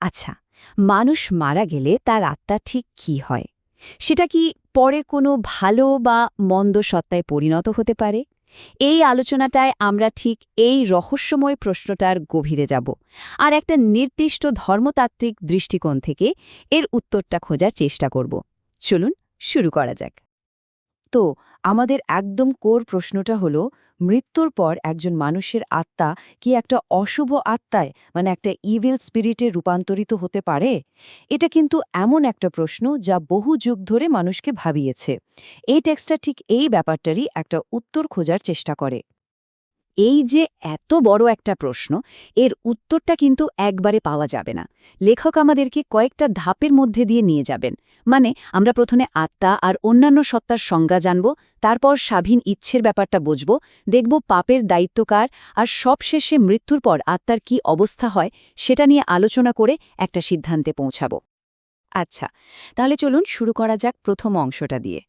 আচ্ছা মানুষ মারা গেলে তার আত্মা ঠিক কি হয়? সেটা কি পরে কোনো ভালো বা মন্দ সত্তায় পরিণত হতে পারে? এই আলোচনাটায় আমরা ঠিক এই রহস্যময় প্রশ্নটার গভীরে যাব আর একটা নির্দিষ্ট ধর্মতাত্ত্বিক দৃষ্টিকোণ থেকে এর উত্তরটা খোঁজার চেষ্টা করব। চলুন শুরু করা যাক। তো আমাদের একদম কোর প্রশ্নটা হলো, মৃত্যুর পর একজন মানুষের আত্মা কি একটা অশুভ আত্মায় মানে একটা ইভিল স্পিরিটে রূপান্তরিত হতে পারে? এটা কিন্তু এমন একটা প্রশ্ন যা বহু যুগ ধরে মানুষকে ভাবিয়েছে। এই টেক্সটটা ঠিক এই ব্যাপারটারই একটা উত্তর খোঁজার চেষ্টা করে। এই যে এত বড় একটা প্রশ্ন, এর উত্তরটা কিন্তু একবারে পাওয়া যাবে না। লেখক আমাদেরকে কয়েকটা ধাপের মধ্যে দিয়ে নিয়ে যাবেন। মানে আমরা প্রথমে আত্মা আর অন্যান্য সত্তার সংজ্ঞা জানব, তারপর স্বাধীন ইচ্ছের ব্যাপারটা বুঝব, দেখব পাপের দায়িত্বকার আর সবশেষে মৃত্যুর পর আত্মার কি অবস্থা হয়, সেটা নিয়ে আলোচনা করে একটা সিদ্ধান্তে পৌঁছাব। আচ্ছা তাহলে চলুন শুরু করা যাক প্রথম অংশটা দিয়ে।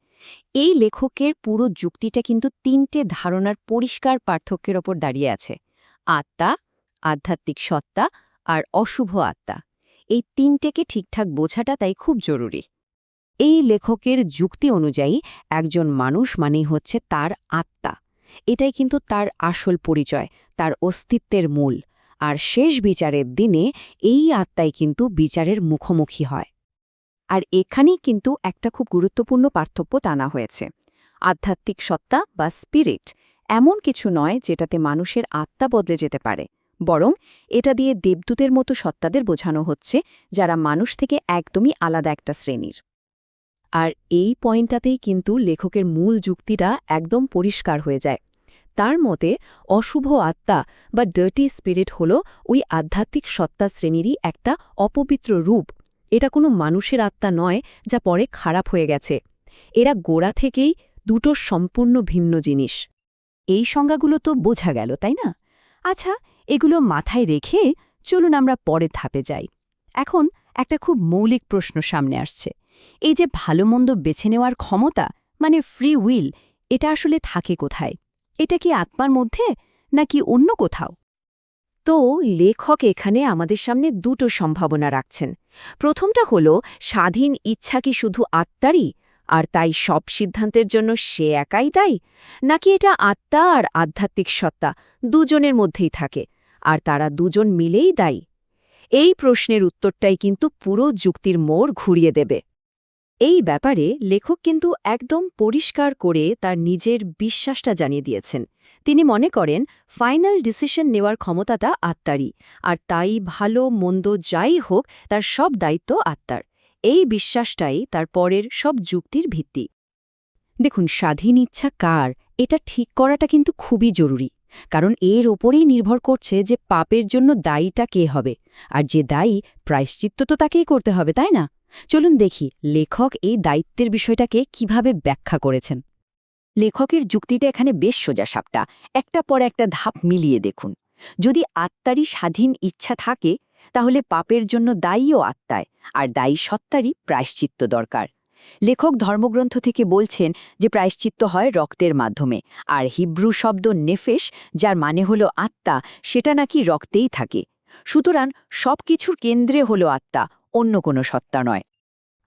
এই লেখকের পুরো যুক্তিটা কিন্তু তিনটে ধারণার পরিষ্কার পার্থক্যের ওপর দাঁড়িয়ে আছে, আত্মা, আধ্যাত্মিক সত্তা আর অশুভ আত্মা। এই তিনটেকে ঠিকঠাক বোঝাটা তাই খুব জরুরি। এই লেখকের যুক্তি অনুযায়ী একজন মানুষ মানেই হচ্ছে তার আত্মা। এটাই কিন্তু তার আসল পরিচয়, তার অস্তিত্বের মূল। আর শেষ বিচারের দিনে এই আত্মাই কিন্তু বিচারের মুখোমুখি হয়। আর এখানেই কিন্তু একটা খুব গুরুত্বপূর্ণ পার্থক্য টানা হয়েছে। আধ্যাত্মিক সত্তা বা স্পিরিট এমন কিছু নয় যেটাতে মানুষের আত্মা বদলে যেতে পারে, বরং এটা দিয়ে দেবদূতের মতো সত্তাদের বোঝানো হচ্ছে যারা মানুষ থেকে একদমই আলাদা একটা শ্রেণির। আর এই পয়েন্টটাতেই কিন্তু লেখকের মূল যুক্তিটা একদম পরিষ্কার হয়ে যায়। তার মতে, অশুভ আত্মা বা ডার্টি স্পিরিট হল ওই আধ্যাত্মিক সত্তা শ্রেণীরই একটা অপবিত্র রূপ এটা কোনো মানুষের আত্মা নয়, যা পরে খারাপ হয়ে গেছে। এরা গোড়া থেকেই দুটো সম্পূর্ণ ভিন্ন জিনিস। এই সংজ্ঞাগুলো তো বোঝা গেল, তাই না? আচ্ছা এগুলো মাথায় রেখে চলুন আমরা পরের ধাপে যাই। এখন একটা খুব মৌলিক প্রশ্ন সামনে আসছে। এই যে ভালো মন্দ বেছে নেওয়ার ক্ষমতা মানে ফ্রি উইল এটা আসলে থাকে কোথায়? এটা কি আত্মার মধ্যে, নাকি অন্য কোথাও? তো লেখক এখানে আমাদের সামনে দুটো সম্ভাবনা রাখছেন। প্রথমটা হল, স্বাধীন ইচ্ছা কি শুধু আত্মারই? আর তাই সব সিদ্ধান্তের জন্য সে একাই দায়ী? নাকি এটা আত্মা আর আধ্যাত্মিক সত্তা দুজনের মধ্যেই থাকে, আর তারা দুজন মিলেই দায়ী? এই প্রশ্নের উত্তরটাই কিন্তু পুরো যুক্তির মোড় ঘুরিয়ে দেবে। এই ব্যাপারে লেখক কিন্তু একদম পরিষ্কার করে তার নিজের বিশ্বাসটা জানিয়ে দিয়েছেন। তিনি মনে করেন, ফাইনাল ডিসিশন নেওয়ার ক্ষমতাটা আত্মারই, আর তাই ভালো মন্দ যাই হোক, তার সব দায়িত্ব আত্মার। এই বিশ্বাসটাই তার পরের সব যুক্তির ভিত্তি। দেখুন, স্বাধীন ইচ্ছা কার? এটা ঠিক করাটা কিন্তু খুবই জরুরি, কারণ এর ওপরেই নির্ভর করছে যে পাপের জন্য দায়ীটা কে হবে, আর যে দায়ী প্রায়শ্চিত্ত তো তাকেই করতে হবে, তাই না? চলুন দেখি লেখক এই দায়িত্বের বিষয়টাকে কীভাবে ব্যাখ্যা করেছেন। লেখকের যুক্তিটা এখানে বেশ সোজা সাপটা। একটা পর একটা ধাপ মিলিয়ে দেখুন। যদি আত্মারই স্বাধীন ইচ্ছা থাকে, তাহলে পাপের জন্য দায়ীও আত্মায়, আর দায়ী সত্তারই প্রায়শ্চিত্ত দরকার। লেখক ধর্মগ্রন্থ থেকে বলছেন যে প্রায়শ্চিত্ত হয় রক্তের মাধ্যমে, আর হিব্রু শব্দ নেফেশ, যার মানে হল আত্মা, সেটা নাকি রক্তেই থাকে। সুতরাং সব কিছুর কেন্দ্রে হল আত্মা অন্য কোনো সত্তা নয়।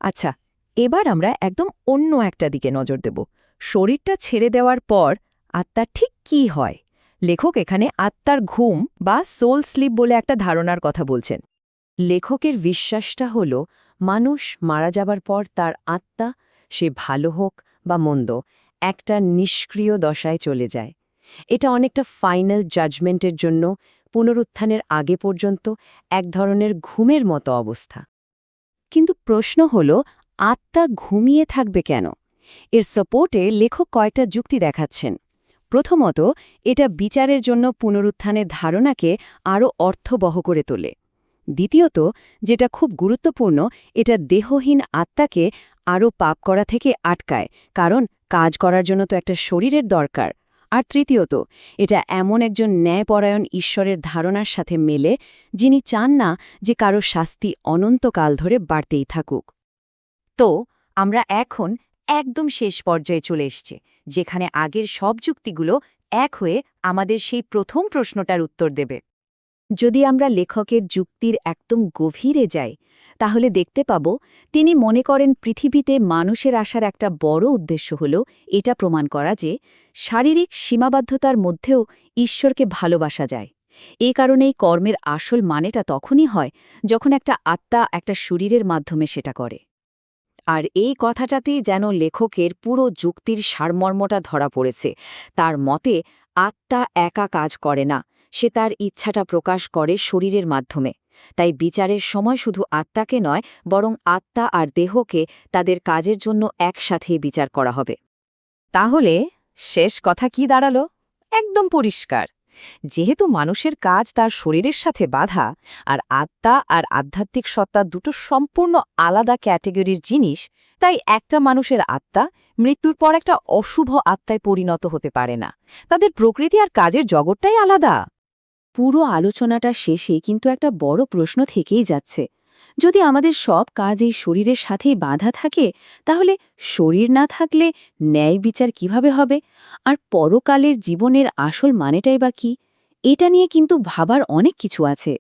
আচ্ছা এবার আমরা একদম অন্য একটা দিকে নজর দেব। শরীরটা ছেড়ে দেওয়ার পর আত্মার ঠিক কি হয়? লেখক এখানে আত্মার ঘুম বা সোল স্লিপ বলে একটা ধারণার কথা বলছেন। লেখকের বিশ্বাসটা হল, মানুষ মারা যাবার পর তার আত্মা, সে ভালো হোক বা মন্দ, একটা নিষ্ক্রিয় দশায় চলে যায়। এটা অনেকটা ফাইনাল জাজমেন্টের জন্য, পুনরুত্থানের আগে পর্যন্ত এক ধরনের ঘুমের মতো অবস্থা। কিন্তু প্রশ্ন হল, আত্মা ঘুমিয়ে থাকবে কেন? এর সাপোর্টে লেখক কয়েকটা যুক্তি দেখাচ্ছেন। প্রথমত, এটা বিচারের জন্য পুনরুত্থানের ধারণাকে আরও অর্থবহ করে তোলে। দ্বিতীয়ত, যেটা খুব গুরুত্বপূর্ণ, এটা দেহহীন আত্মাকে আরও পাপ করা থেকে আটকায়, কারণ কাজ করার জন্য তো একটা শরীরের দরকার। আর তৃতীয়ত, এটা এমন একজন ন্যায়পরায়ণ ঈশ্বরের ধারণার সাথে মেলে, যিনি চান না যে কারও শাস্তি অনন্তকাল ধরে বাড়তেই থাকুক। তো, আমরা এখন একদম শেষ পর্যায়ে চলে এসছে, যেখানে আগের সব যুক্তিগুলো এক হয়ে আমাদের সেই প্রথম প্রশ্নটার উত্তর দেবে। যদি আমরা লেখকের যুক্তির একদম গভীরে যাই, তাহলে দেখতে পাব তিনি মনে করেন পৃথিবীতে মানুষের আসার একটা বড় উদ্দেশ্য হল এটা প্রমাণ করা যে শারীরিক সীমাবদ্ধতার মধ্যেও ঈশ্বরকে ভালোবাসা যায়। এ কারণেই কর্মের আসল মানেটা তখনই হয় যখন একটা আত্মা একটা শরীরের মাধ্যমে সেটা করে। আর এই কথাটাতেই যেন লেখকের পুরো যুক্তির সারমর্মটা ধরা পড়েছে। তার মতে, আত্মা একা কাজ করে না সে তার ইচ্ছাটা প্রকাশ করে শরীরের মাধ্যমে। তাই বিচারের সময় শুধু আত্মাকে নয়, বরং আত্মা আর দেহকে তাদের কাজের জন্য একসাথে বিচার করা হবে। তাহলে শেষ কথা কি দাঁড়াল? একদম পরিষ্কার। যেহেতু মানুষের কাজ তার শরীরের সাথে বাধা, আর আত্মা আর আধ্যাত্মিক সত্তা দুটো সম্পূর্ণ আলাদা ক্যাটেগরির জিনিস, তাই একটা মানুষের আত্মা মৃত্যুর পর একটা অশুভ আত্মায় পরিণত হতে পারে না। তাদের প্রকৃতি আর কাজের জগৎটাই আলাদা। পুরো আলোচনাটা শেষে কিন্তু একটা বড় প্রশ্ন থেকেই যাচ্ছে। যদি আমাদের সব কাজ এই শরীরের সাথেই বাধা থাকে, তাহলে শরীর না থাকলে ন্যায় বিচার কীভাবে হবে? আর পরকালের জীবনের আসল মানেটাই বা কি? এটা নিয়ে কিন্তু ভাবার অনেক কিছু আছে।